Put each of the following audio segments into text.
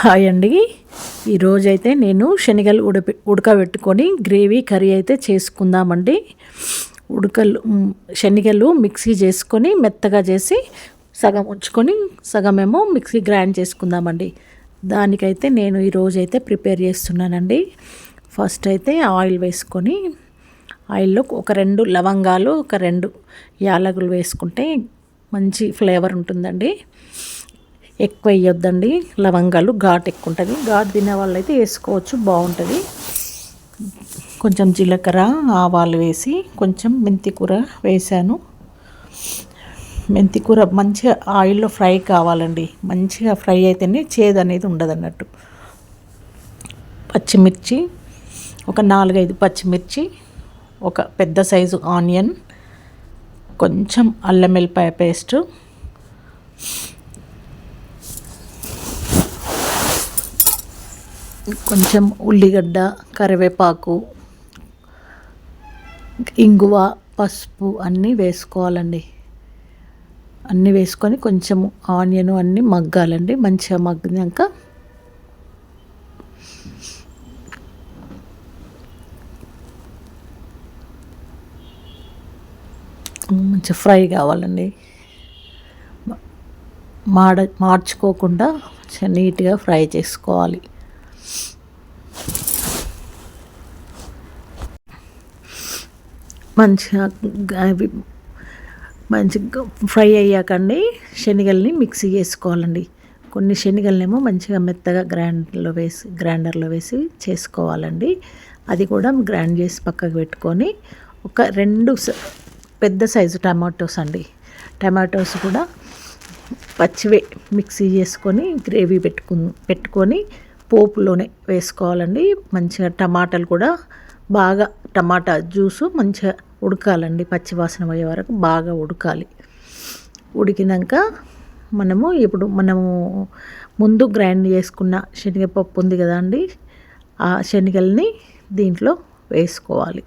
Hi అండి. ఈరోజైతే నేను శనగలు ఉడపి ఉడకబెట్టుకొని గ్రేవీ కర్రీ అయితే చేసుకుందామండి. ఉడకలు శనగలు మిక్సీ చేసుకొని మెత్తగా చేసి సగం ఉంచుకొని సగం ఏమో మిక్సీ గ్రైండ్ చేసుకుందామండి. దానికైతే నేను ఈరోజైతే ప్రిపేర్ చేస్తున్నానండి. ఫస్ట్ అయితే ఆయిల్ వేసుకొని ఆయిల్లో ఒక రెండు లవంగాలు ఒక రెండు యాలకులు వేసుకుంటే మంచి ఫ్లేవర్ ఉంటుందండి. ఎక్కువ వేయొద్దండి. లవంగాలు ఘాట్ ఎక్కువ ఉంటుంది ఘాట్ తినే వాళ్ళు అయితే వేసుకోవచ్చు బాగుంటుంది కొంచెం జీలకర్ర ఆవాలు వేసి కొంచెం మెంతి కూర వేసాను. మెంతి కూర మంచిగా ఆయిల్లో ఫ్రై కావాలండి. మంచిగా ఫ్రై అయితేనే చేదు అనేది ఉండదు అన్నట్టు పచ్చిమిర్చి ఒక నాలుగైదు పచ్చిమిర్చి ఒక పెద్ద సైజు ఆనియన్ కొంచెం అల్లం వెల్లిపాయ పేస్టు కొంచెం ఉల్లిగడ్డ కరివేపాకు ఇంగువ పసుపు అన్నీ వేసుకోవాలండి. అన్నీ వేసుకొని కొంచెం ఆనియన్ అన్నీ మగ్గాలండి. మంచిగా మగ్గినాక మంచిగా ఫ్రై కావాలండి. మాడ మార్చుకోకుండా నీట్గా ఫ్రై చేసుకోవాలి. మంచిగా అవి మంచిగా ఫ్రై అయ్యాకండి. శనగల్ని మిక్సీ చేసుకోవాలండి. కొన్ని శనగలనేమో మంచిగా మెత్తగా గ్రైండర్లో వేసి గ్రైండర్లో వేసి చేసుకోవాలండి. అది కూడా గ్రైండ్ చేసి పక్కకు పెట్టుకొని ఒక రెండు పెద్ద సైజు టమాటోస్ అండి. టమాటోస్ కూడా పచ్చివే మిక్సీ చేసుకొని గ్రేవీ పెట్టుకు పెట్టుకొని పోపులోనే వేసుకోవాలండి. మంచిగా టమాటాలు కూడా బాగా టమాటా జ్యూసు మంచిగా ఉడకాలండి. పచ్చివాసన అయ్యే పోయే వరకు బాగా ఉడకాలి. ఉడికినాక మనము ఇప్పుడు మనము ముందు గ్రైండ్ చేసుకున్న శనగపప్పు ఉంది కదా అండి ఆ శనగల్ని దీంట్లో వేసుకోవాలి.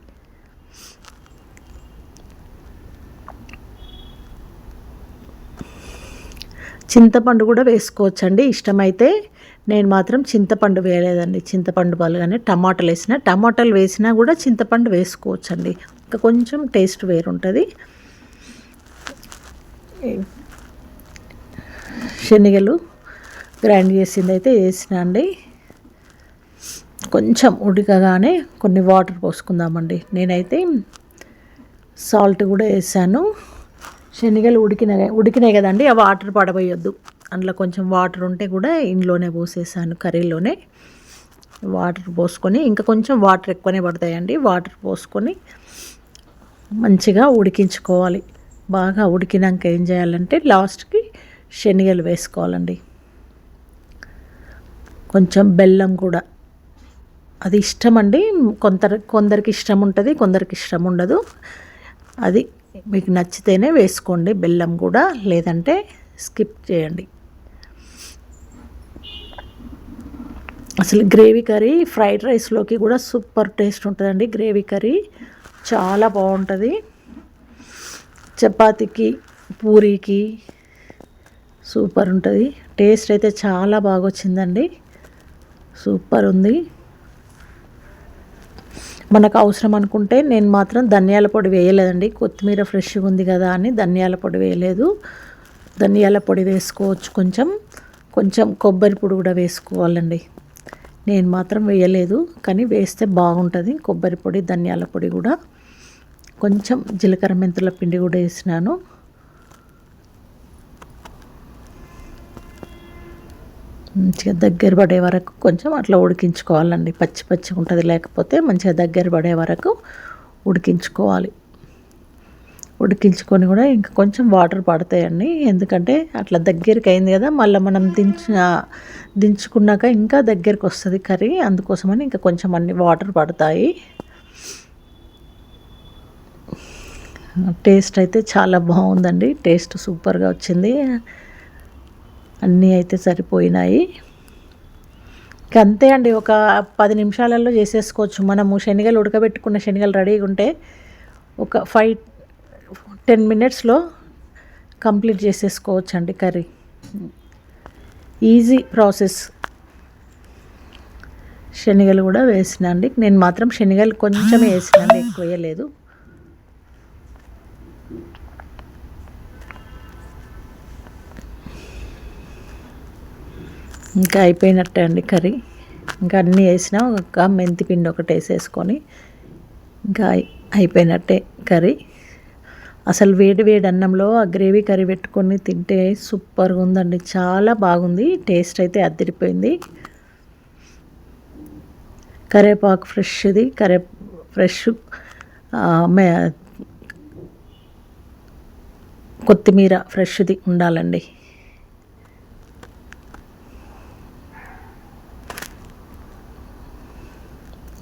చింతపండు కూడా వేసుకోవచ్చండి. ఇష్టమైతే నేను మాత్రం చింతపండు వేయలేదండి. చింతపండు పలుగానే టమాటాలు వేసిన టమాటాలు వేసినా కూడా చింతపండు వేసుకోవచ్చండి. ఇంకా కొంచెం టేస్ట్ వేరుంటుంది. శనగలు గ్రైండ్ చేసింది అయితే వేసిన అండి కొంచెం ఉడకగానే కొన్ని వాటర్ పోసుకుందామండి. నేనైతే సాల్ట్ కూడా వేసాను. శనగలు ఉడికినాయి ఉడికినాయి కదండి ఆ వాటర్ పడబోయొద్దు. అందులో కొంచెం వాటర్ ఉంటే కూడా ఇంట్లోనే పోసేసాను కర్రీలోనే. వాటర్ పోసుకొని ఇంకా కొంచెం వాటర్ ఎక్కువనే పడతాయండి. వాటర్ పోసుకొని మంచిగా ఉడికించుకోవాలి. బాగా ఉడికినాక ఏం చేయాలంటే లాస్ట్కి శనగలు వేసుకోవాలండి. కొంచెం బెల్లం కూడా. అది ఇష్టం అండి. కొందరు కొందరికి ఇష్టం ఉంటుంది కొందరికి ఇష్టం ఉండదు. అది మీకు నచ్చితేనే వేసుకోండి. బెల్లం కూడా లేదంటే స్కిప్ చేయండి. అసలు గ్రేవీ కర్రీ ఫ్రైడ్ రైస్లోకి కూడా సూపర్ టేస్ట్ ఉంటుందండి. గ్రేవీ కర్రీ చాలా బాగుంటుంది. చపాతీకి పూరీకి సూపర్ ఉంటుంది. టేస్ట్ అయితే చాలా బాగా వచ్చిందండి సూపర్ ఉంది. మనకు అవసరం అనుకుంటే నేను మాత్రం ధనియాల పొడి వేయలేదండి. కొత్తిమీర ఫ్రెష్గా ఉంది కదా అని ధనియాల పొడి వేయలేదు. ధనియాల పొడి వేసుకోవచ్చు కొంచెం. కొంచెం కొబ్బరి పొడి కూడా వేసుకోవాలండి. నేను మాత్రం వేయలేదు కానీ వేస్తే బాగుంటుంది. కొబ్బరి పొడి ధనియాల పొడి కూడా. కొంచెం జీలకర్ర మెంతుల పిండి కూడా వేసినాను. మంచిగా దగ్గర పడే వరకు కొంచెం అట్లా ఉడికించుకోవాలండి. పచ్చి పచ్చిగా ఉంటుంది లేకపోతే మంచిగా దగ్గర పడే వరకు ఉడికించుకోవాలి. ఉడికించుకొని కూడా ఇంకా కొంచెం వాటర్ పడతాయండి. ఎందుకంటే అట్లా దగ్గరికి అయింది కదా మళ్ళీ మనం దించిన దించుకున్నాక ఇంకా దగ్గరికి వస్తుంది కర్రీ. అందుకోసమని ఇంకా కొంచెం అన్ని వాటర్ పడతాయి. టేస్ట్ అయితే చాలా బాగుందండి. టేస్ట్ సూపర్గా వచ్చింది. అన్నీ అయితే సరిపోయినాయి. ఇంక అంతే అండి. ఒక పది నిమిషాలలో చేసేసుకోవచ్చు. మనము శనగలు ఉడకబెట్టుకున్న శనగలు రెడీగా ఉంటే ఒక ఫైవ్ టెన్ మినిట్స్లో కంప్లీట్ చేసేసుకోవచ్చు అండి కర్రీ. Easy process. శనగలు కూడా వేసిన అండి నేను మాత్రం శనగలు కొంచెం వేసినండి ఎక్కువ వేయలేదు. ఇంకా అయిపోయినట్టే అండి కర్రీ. ఇంకా అన్నీ వేసిన ఒక మెంతి పిండి ఒకటి వేసేసుకొని ఇంకా అయిపోయినట్టే కర్రీ. అసలు వేడి వేడి అన్నంలో ఆ గ్రేవీ కర్రీ పెట్టుకొని తింటే సూపర్గా ఉందండి. చాలా బాగుంది. టేస్ట్ అయితే అదిరిపోయింది. కరేపాకు ఫ్రెష్ది కరే ఫ్రెష్ మే- కొత్తిమీర ఫ్రెష్ది ఉండాలండి.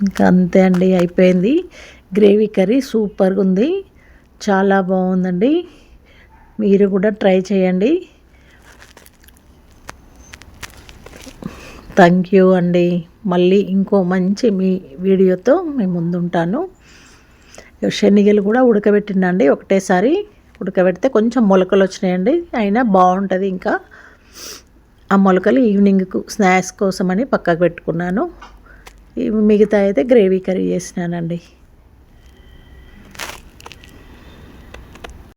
ఇంకా అంతే అండి అయిపోయింది. గ్రేవీ కర్రీ సూపర్గా ఉంది చాలా బాగుందండి. మీరు కూడా ట్రై చేయండి. థ్యాంక్ యూ అండి. మళ్ళీ ఇంకో మంచి మీ వీడియోతో మేము ముందుంటాను. శనగలు కూడా ఉడకబెట్టినండి ఒకటేసారి. ఉడకబెడితే కొంచెం మొలకలు వచ్చినాయండి. అయినా బాగుంటుంది ఇంకా. ఆ మొలకలు ఈవినింగ్కు స్నాక్స్ కోసమని పక్కకు పెట్టుకున్నాను. మిగతా అయితే గ్రేవీ కర్రీ చేసినానండి.